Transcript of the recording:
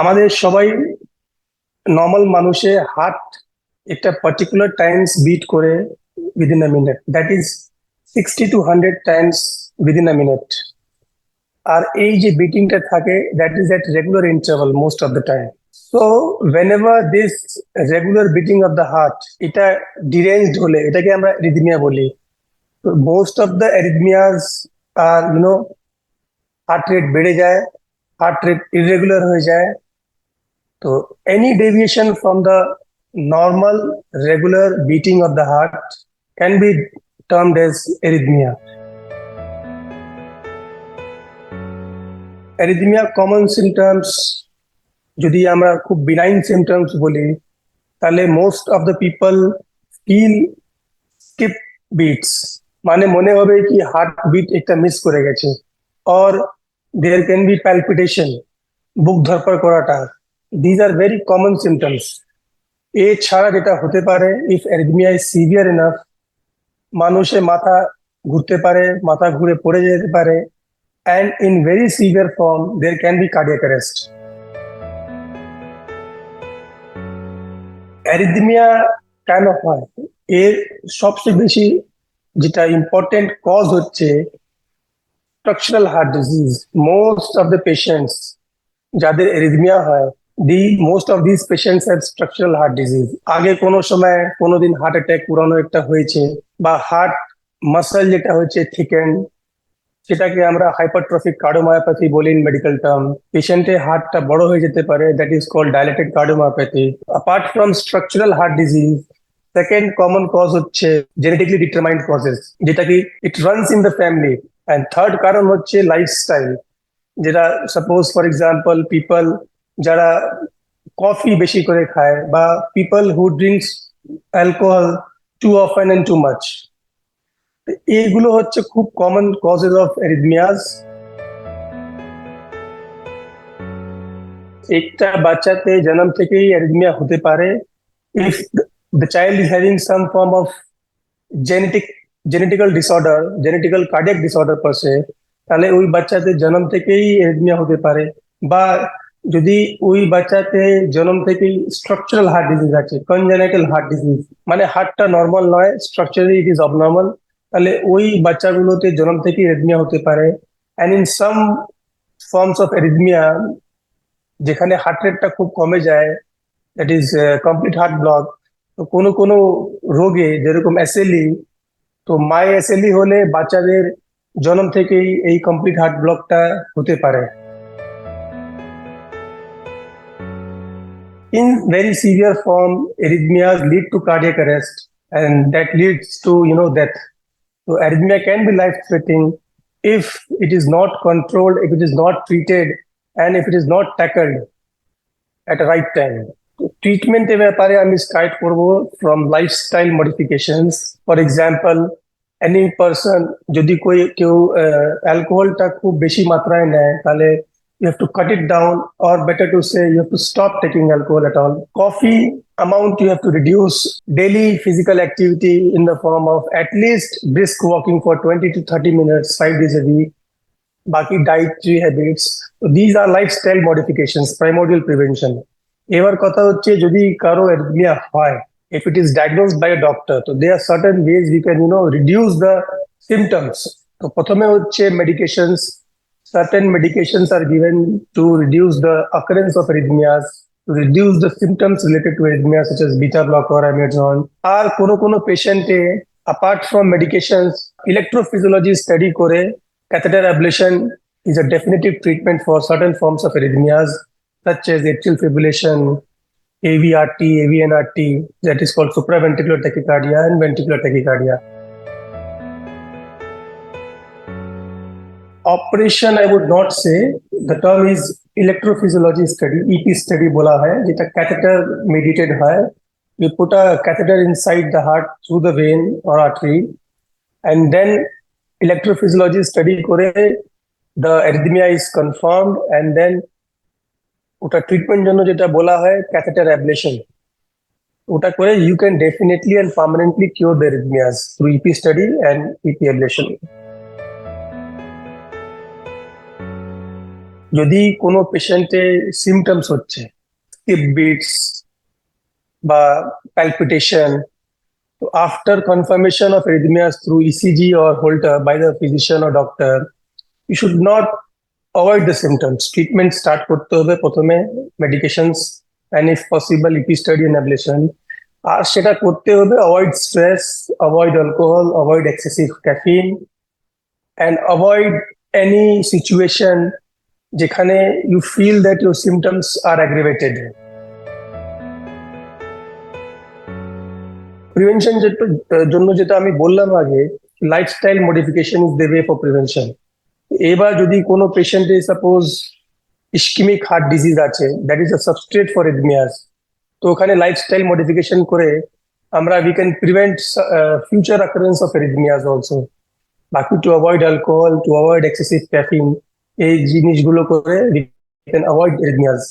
আমাদের সবাই নর্মাল মানুষে হার্ট একটা পার্টিকুলার টাইমস বিট করে within a minute that is sixty to hundred times within a minute আর এই যে বিটিংটা থাকে that is at regular interval most of the time so whenever this regular beating of the heart এটা deranged হলে, এটাকে আমরা arrhythmia বলি most of the arrhythmias আর ইউনো হার্ট রেট বেড়ে যায় হার্ট রেট ইরেগুলার হয়ে যায় তো any deviation from the normal regular beating of the heart can be termed as arrhythmia arrhythmia common symptoms যদি আমরা খুব বিনাইন সিমটমস বলি, তাহলে most of the people feel skip beats মানে মনে হবে কি হার্ট বিট একটা মিস করে গেছে or there can be palpitation বুক ধরপড় করাটা। These are very common symptoms এছাড়া যেটা হতে পারে if arrhythmia is severe enough মানুষের মাথা ঘুরতে পারে, মাথা ঘুরে পড়ে যেতে পারে and in very severe form there can be cardiac arrest arrhythmia কেন হয়? এর সবচেয়ে বেশি যেটা ইম্পর্টেন্ট কজ হচ্ছে structural heart disease most of the patients যাদের এরিথমিয়া হয় the most of this patients have structural heart disease আগে কোনো সময় কোনোদিন হার্ট অ্যাটাক পুরানো একটা হয়েছে বা হার্ট মাসল যেটা হচ্ছে থিকেন সেটাকে আমরা হাইপারট্রফিক কার্ডোমায়োপ্যাথি বলি ইন মেডিকেল টার্ম পেশেন্টের হার্টটা বড় হয়ে যেতে পারে that is called dilated cardiomyopathy apart from structural heart disease second common cause হচ্ছে জেনেটিকলি ডিটারমাইন্ড কজেস যেটা কি it runs in the family and third কারণ হচ্ছে লাইফস্টাইল যেটা সাপোজ ফর এক্সাম্পল পিপল যারা কফি বেশি করে খায় বা people who drinks alcohol too often and too much এইগুলো হচ্ছে খুব কমন কজেস অফ এরিথমিয়াস একটা বাচ্চাতে জন্ম থেকেই অ্যারিথমিয়া হতে পারে। If the child having some form of genetic, genetical disorder, genetical cardiac disorder per se, তাহলে ওই বাচ্চাতে জন্ম থেকেই এরিথমিয়া হতে পারে। বা যদি ওই বাচ্চাতে জন্ম থেকেই স্ট্রাকচারাল হার্ট ডিজিজ আছে কনজেনাইটাল হার্ট ডিজিজ মানে হার্টটা নর্মাল নয় স্ট্রাকচারালি ইট ইজ অবনর্মাল তাহলে ওই বাচ্চাগুলোতে জন্ম থেকেই এরিথমিয়া হতে পারে। And in some forms of arrhythmia যেখানে হার্ট রেটটা খুব কমে যায় that is complete heart block তো কোনো কোনো রোগে, যেরকম এসএলই তো মাই এসএলই হলে বাচ্চাদের জন্ম থেকেই এই কমপ্লিট হার্ট ব্লকটা হতে পারে। In very severe form, arrhythmias lead to cardiac arrest, and that leads to you know death. So arrhythmia can be life-threatening if it is not controlled, if it is not treated, and if it is not tackled at the right time. ট্রিটমেন্টের ব্যাপারে আমি start করব from lifestyle modifications for example any person যদি কই কেউ অ্যালকোহলটা খুব বেশি মাত্রায় নেয় তাহলে you have to cut it down or better to say you have to stop taking alcohol at all coffee amount you have to reduce daily physical activity in the form of at least brisk walking for 20 to 30 minutes five days a week baki dietary habits so these are lifestyle modifications primordial prevention এবার কথা হচ্ছে যদি কারো arrhythmia হয় if it is diagnosed by a doctor তো there are certain ways we can you know reduce the symptoms তো প্রথমে হচ্ছে medications certain medications are given to reduce the occurrence of arrhythmias to reduce the symptoms related to arrhythmias such as beta blocker amiodarone আর কোনো কোনো পেশেন্টে apart from medications electrophysiology study করে catheter ablation is a definitive treatment for certain forms of arrhythmias such as atrial fibrillation, AVRT, AVNRT, that is called supraventricular tachycardia and ventricular tachycardia. Operation, I would not say. The term is electrophysiology study, EP study bola hai, যেটা catheter mediated হয়. We put a catheter inside the heart through the vein or artery, and then electrophysiology study করে the arrhythmia is confirmed, and then ওটা treatment জন্য যেটা বলা হয় catheter ablation ওটা করে you can definitely and permanently cure the arrhythmias through EP study and EP ablation যদি কোনো পেশেন্টে সিমটমস হচ্ছে স্কিপ বিটস বা প্যালপিটেশন তো after confirmation of arrhythmias through ECG or Holter by the physician or doctor you should not avoid the symptoms treatment start করতে হবে প্রথমে medications and if possible EP study ablation আর সেটা করতে হবে avoid stress avoid alcohol avoid excessive caffeine and avoid any situation যেখানে you feel that your symptoms are aggravated prevention জন্য যেটা আমি বললাম আগে lifestyle modification is the way for prevention এবার যদি কোনো পেশেন্টে সাপোজ ইস্কিমিক হার্ট ডিজিজ আছে that is a substrate for arrhythmias তো ওখানে লাইফস্টাইল মডিফিকেশন করে আমরা we can prevent future occurrence of arrhythmias also বাকি to avoid alcohol to avoid excessive caffeine এই জিনিসগুলো করে অ্যাভয়েড এরিথমিয়াস